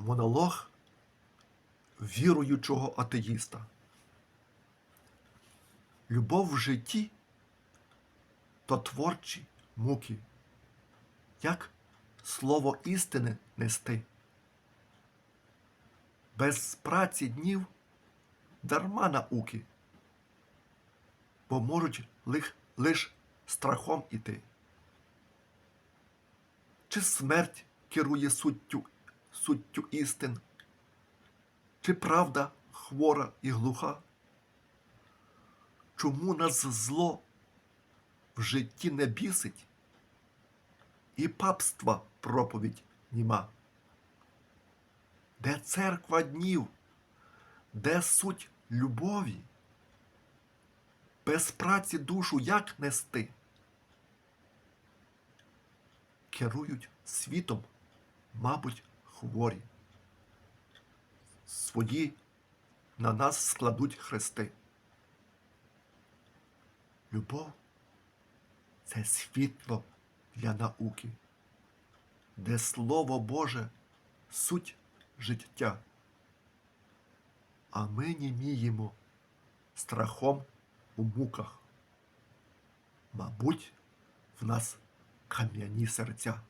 монолог віруючого атеїста. Любов в житті то творчі муки, як слово істини нести. Без праці днів дарма науки, бо можуть лих, лиш страхом іти. Чи смерть керує суттю, суттю істин, чи правда хвора і глуха? Чому нас зло в житті не бісить, і папства проповідь німа? Де церква днів, де суть любові? Без праці душу як нести? Керують світом, мабуть, хворі. Свої на нас складуть хрести. Любов це світло для науки, де Слово Боже суть життя. А ми німіємо страхом у муках. Мабуть, в нас кам'яні серця.